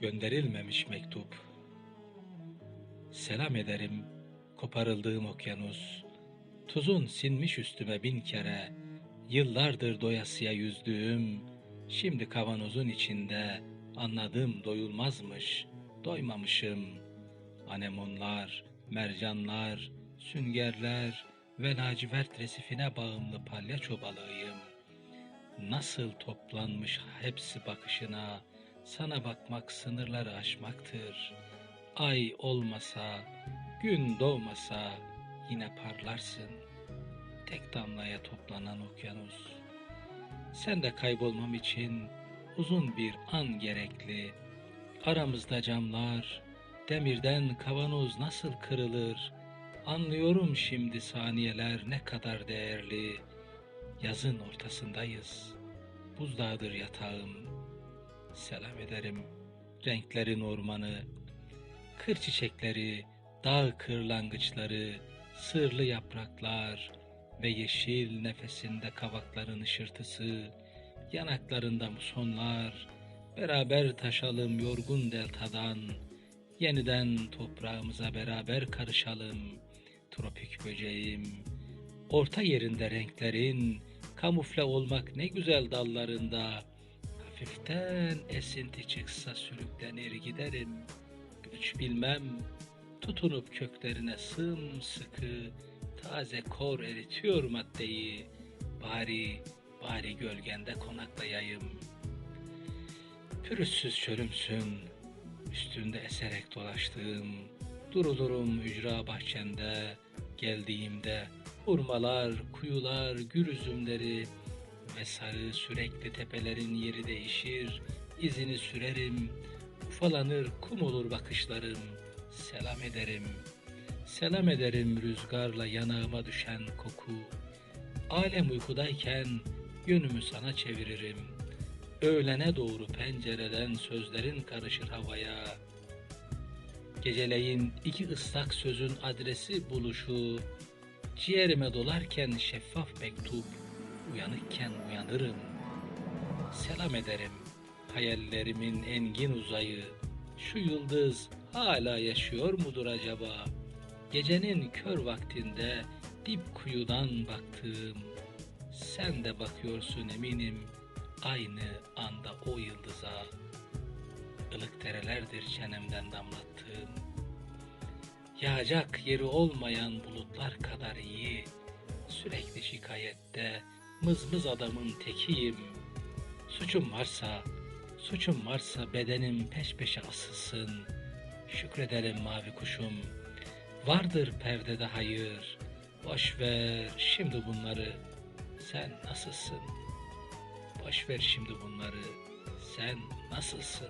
Gönderilmemiş mektup. Selam ederim koparıldığım okyanus. Tuzun sinmiş üstüme bin kere. Yıllardır doyasıya yüzdüğüm, şimdi kavanozun içinde anladım doyulmazmış, doymamışım. Anemonlar, mercanlar, süngerler ve lacivert resifine bağımlı palyaço balığıyım. Nasıl toplanmış hepsi bakışına, sana bakmak sınırları aşmaktır. Ay olmasa, gün doğmasa yine parlarsın. Tek damlaya toplanan okyanus. Sen de kaybolmam için uzun bir an gerekli. Aramızda camlar, demirden kavanoz nasıl kırılır? Anlıyorum şimdi saniyeler ne kadar değerli. Yazın ortasındayız. Buzdağdır yatağım. Selam ederim renklerin ormanı, kır çiçekleri, dağ kırlangıçları, sırlı yapraklar ve yeşil nefesinde kavakların ışırtısı, yanaklarında musonlar, beraber taşalım yorgun deltadan, yeniden toprağımıza beraber karışalım, tropik böceğim. Orta yerinde renklerin, kamufle olmak ne güzel dallarında, hafiften esinti çıksa sürüklenir giderim, güç bilmem, tutunup köklerine sımsıkı, taze kor eritiyor maddeyi, bari, bari gölgende konaklayayım. Pürüzsüz çölümsün, üstünde eserek dolaştığım, durulurum ücra bahçende, geldiğimde hurmalar, kuyular, gür üzümleri ve sarı sürekli tepelerin yeri değişir, izini sürerim, ufalanır kum olur bakışlarım, selam ederim, selam ederim rüzgarla yanağıma düşen koku, alem uykudayken yönümü sana çeviririm, öğlene doğru pencereden sözlerin karışır havaya, Geceleyin iki ıslak sözün adresi buluşu, ciğerime dolarken şeffaf mektup, uyanıkken uyanırım. Selam ederim hayallerimin engin uzayı, şu yıldız hala yaşıyor mudur acaba? Gecenin kör vaktinde dip kuyudan baktığım, sen de bakıyorsun eminim aynı anda o yıldıza ılık derelerdir çenemden damlattığım. Yağacak yeri olmayan bulutlar kadar iyi, sürekli şikayette mızmız adamın tekiyim. Suçum varsa, suçum varsa bedenim peş peşe asılsın. Şükrederim mavi kuşum, vardır perdede hayır. Boş ver şimdi bunları, sen nasılsın? Boş ver şimdi bunları, sen nasılsın?